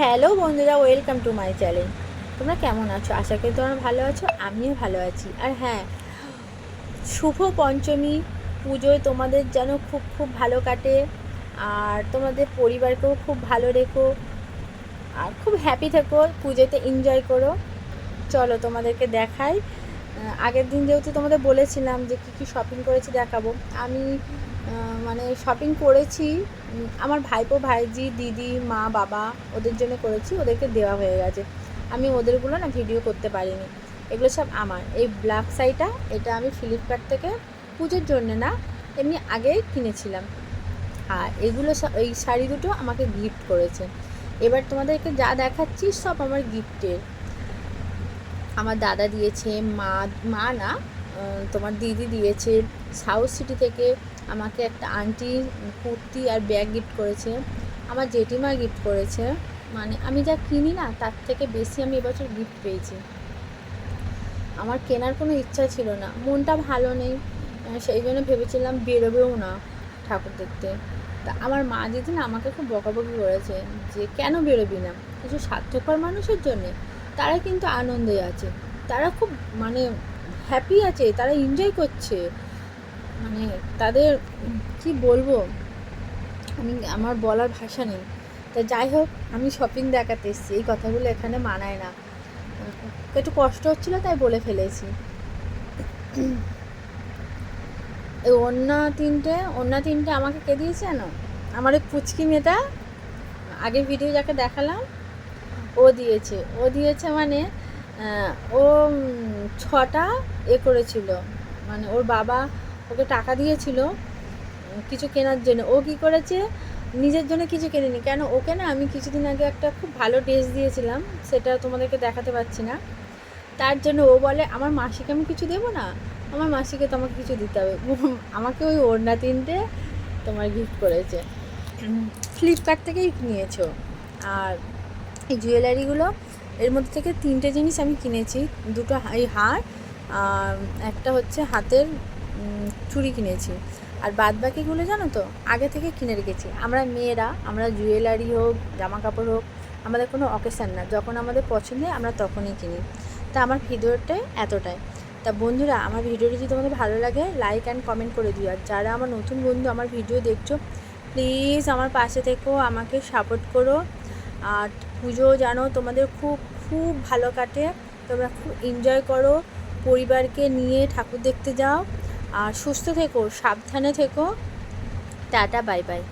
Hello বন্ধুরা, welcome to my channel. তোমরা কেমন আছো? আশা করি তোমরা ভালো আছো, আমিও ভালো আছি। আর হ্যাঁ শুভ পঞ্চমী, পুজোয় তোমাদের যেন খুব খুব ভালো কাটে, আর তোমাদের পরিবারকেও খুব ভালো রেখো, আর খুব হ্যাপি থেকো, পুজোতে এনজয় করো। চলো তোমাদেরকে দেখাই। আগের দিন যেহেতু তোমাদের বলেছিলাম যে কী কী শপিং করেছি দেখাবো, আমি মানে শপিং করেছি। আমার ভাইপো, ভাইজি, দিদি, মা, বাবা ওদের জন্য করেছি, ওদেরকে দেওয়া হয়ে গেছে। আমি ওদেরগুলো না ভিডিও করতে পারিনি। এগুলো সব আমার। এই ব্ল্যাক শাড়িটা এটা আমি ফ্লিপকার্ট থেকে পুজোর জন্য না, এমনি আগে কিনেছিলাম। আর এগুলো এই শাড়ি দুটো আমাকে গিফট করেছে। এবার তোমাদেরকে যা দেখাচ্ছি সব আমার গিফটের আমার দাদা দিয়েছে, মা মা না তোমার দিদি দিয়েছে। সাউথ সিটি থেকে আমাকে একটা আন্টি কুর্তি আর ব্যাগ গিফট করেছে। আমার জেঠিমা গিফট করেছে। মানে আমি যা কিনি না, তার থেকে বেশি আমি এবছর গিফট পেয়েছি। আমার কেনার কোনো ইচ্ছা ছিল না। মনটা ভালো নেই। সেই জন্য ভেবেছিলাম বেরোবেও না ঠাকুর দেখতে। তা আমার মা দিদি না আমাকে খুব বকাবকি করেছে যে, কেন বেরোবি না? কিছু স্বার্থপর মানুষের জন্যে? তারা কিন্তু আনন্দে আছে। তারা খুব মানে হ্যাপি আছে, তারা এনজয় করছে। মানে তাদের, কি বলব? আমি, আমার বলার ভাষা নেই। তা যাই হোক, আমি শপিং দেখাতে এসেছি, এই কথাগুলো এখানে মানায় না। একটু কষ্ট হচ্ছিল, তাই বলে ফেলেছি। এই অন্য তিনটে অন্য তিনটে আমাকে কে দিয়েছে জানো? আমার ওই পুচকি মেয়েটা, আগের ভিডিও যাকে দেখালাম, ও দিয়েছে। ও দিয়েছে মানে ও ছটা এ করেছিল। মানে ওর বাবা ওকে টাকা দিয়েছিল কিছু কেনার জন্য। ও কি করেছে? নিজের জন্য কিছু কেনেনি। কেন? ওকে না আমি কিছুদিন আগে একটা খুব ভালো ড্রেস দিয়েছিলাম, সেটা তোমাদেরকে দেখাতে পারছি না। তার জন্য ও বলে, আমার মাসিকে আমি কিছু দেবো না? আমার মাসিকে তোমাকে কিছু দিতে হবে। আমাকে ওই ওড়না তিনটে তোমার গিফট করেছে। ফ্লিপকার্ট থেকেই নিয়েছো। আর এই জুয়েলারিগুলো এর মধ্যে থেকে তিনটে জিনিস আমি কিনেছি। দুটো এই হার আর একটা হচ্ছে হাতের চুড়ি কিনেছি। আর বাদ বাকিগুলো জানো তো, আগে থেকে কিনে রেখেছি। আমরা মেয়েরা, আমরা জুয়েলারি হোক জামা কাপড় হোক, আমাদের কোনো অকেশান না। যখন আমাদের পছন্দ হয়, আমরা তখনই কিনি। তা আমার ভিডিওটাই এতটাই। তা বন্ধুরা, আমার ভিডিওটি যদি তোমাদের ভালো লাগে লাইক অ্যান্ড কমেন্ট করে দিও। আর যারা আমার নতুন বন্ধু, আমার ভিডিও দেখছ প্লিজ আমার পাশে থেকো, আমাকে সাপোর্ট করো। আর পুজো জানো, তোমাদের খুব খুব ভালো কাটে। তোমরা খুব এনজয় করো। পরিবারকে নিয়ে ঠাকুর দেখতে যাও। আর সুস্থ থেকো, সাবধানে থেকো। Tata bye bye